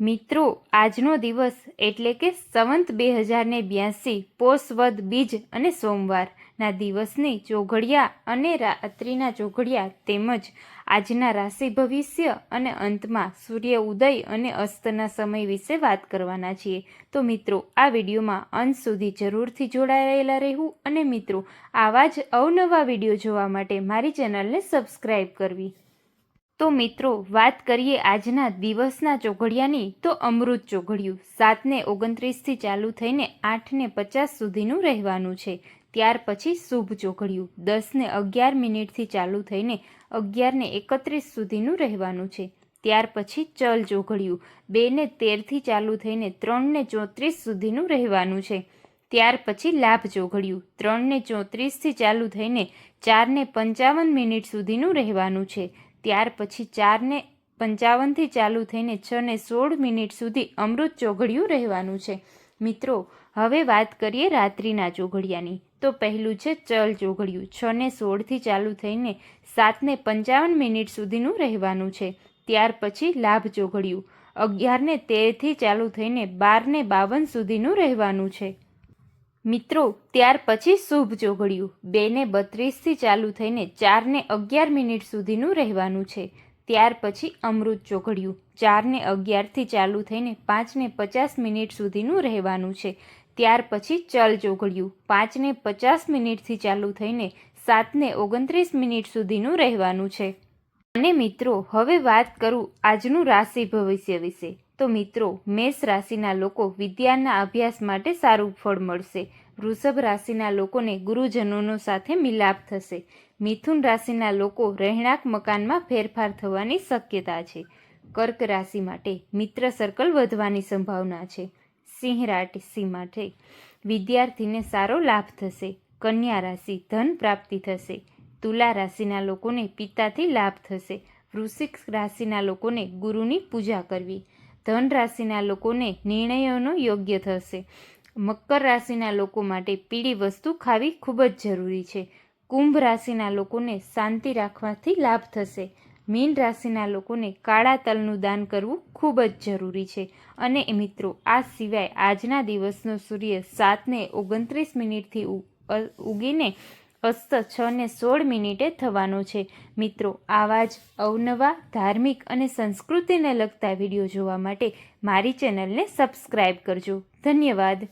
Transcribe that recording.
મિત્રો, આજનો દિવસ એટલે કે સંવંત બે હજારને બ્યાસી પોષ વદ બીજ અને સોમવારના દિવસની ચોઘડિયા અને રાત્રિના ચોઘડિયા તેમજ આજના રાશિ ભવિષ્ય અને અંતમાં સૂર્ય ઉદય અને અસ્તના સમય વિશે વાત કરવાના છીએ. તો મિત્રો, આ વિડીયોમાં અંત સુધી જરૂરથી જોડાયેલા રહેવું અને મિત્રો, આવા જ અવનવા વીડિયો જોવા માટે મારી ચેનલને સબસ્ક્રાઈબ કરવી. તો મિત્રો, વાત કરીએ આજના દિવસના ચોઘડિયાની, તો અમૃત ચોઘડિયું સાતને ઓગણત્રીસથી ચાલુ થઈને આઠને પચાસ સુધીનું રહેવાનું છે. ત્યાર પછી શુભ ચોઘડિયું દસને અગિયાર મિનિટથી ચાલુ થઈને અગિયારને એકત્રીસ સુધીનું રહેવાનું છે. ત્યાર પછી ચલ ચોઘડિયું બેને તેરથી ચાલુ થઈને ત્રણને ચોત્રીસ સુધીનું રહેવાનું છે. ત્યાર પછી લાભ ચોઘડિયું ત્રણને ચોત્રીસથી ચાલુ થઈને ચારને પંચાવન મિનિટ સુધીનું રહેવાનું છે. ત્યાર પછી ચારને પંચાવનથી ચાલુ થઈને છ ને સોળ મિનિટ સુધી અમૃત ચોઘડિયું રહેવાનું છે. મિત્રો, હવે વાત કરીએ રાત્રિના ચોઘડિયાની. તો પહેલું છે ચલ ચોઘડિયું. છ ને સોળથી ચાલુ થઈને સાતને પંચાવન મિનિટ સુધીનું રહેવાનું છે. ત્યાર પછી લાભ ચોઘડિયું. અગિયારને તેરથી ચાલુ થઈને બારને બાવન સુધીનું રહેવાનું છે. મિત્રો, ત્યાર પછી શુભ ચોઘડિયું. બેને બત્રીસથી ચાલુ થઈને ચારને અગિયાર મિનિટ સુધીનું રહેવાનું છે. ત્યાર પછી અમૃત ચોઘડિયું. ચારને અગિયારથી ચાલુ થઈને પાંચને પચાસ મિનિટ સુધીનું રહેવાનું છે. ત્યાર પછી ચલ ચોઘડિયું. પાંચને પચાસ મિનિટથી ચાલુ થઈને સાતને ઓગણત્રીસ મિનિટ સુધીનું રહેવાનું છે. અને મિત્રો, હવે વાત કરું આજનું રાશિ ભવિષ્ય વિશે. તો મિત્રો, મેષ રાશિના લોકો વિદ્યાના અભ્યાસ માટે સારું ફળ મળશે. વૃષભ રાશિના લોકોને ગુરુજનોનો સાથે મિલાપ થશે. મિથુન રાશિના લોકો રહેણાંક મકાનમાં ફેરફાર થવાની શક્યતા છે. કર્ક રાશિ માટે મિત્ર સર્કલ વધવાની સંભાવના છે. સિંહ રાશિ માટે વિદ્યાર્થીને સારો લાભ થશે. કન્યા રાશિ ધન પ્રાપ્તિ થશે. તુલા રાશિના લોકોને પિતાથી લાભ થશે. વૃશ્ચિક રાશિના લોકોને ગુરુની પૂજા કરવી. ધન રાશિના લોકોને નિર્ણયોનો યોગ્ય થશે. મકર રાશિના લોકો માટે પીળી વસ્તુ ખાવી ખૂબ જ જરૂરી છે. કુંભ રાશિના લોકોને શાંતિ રાખવાથી લાભ થશે. મીન રાશિના લોકોને કાળા તલનું દાન કરવું ખૂબ જ જરૂરી છે. અને મિત્રો, આ સિવાય આજના દિવસનો સૂર્ય સાતને ઓગણત્રીસ મિનિટથી ઉગીને અસ્ત છ ને સોળ મિનિટે થવાનો છે. મિત્રો, આવા જ અવનવા ધાર્મિક અને સંસ્કૃતિને લગતા વીડિયો જોવા માટે મારી ચેનલને સબસ્ક્રાઈબ કરજો. ધન્યવાદ.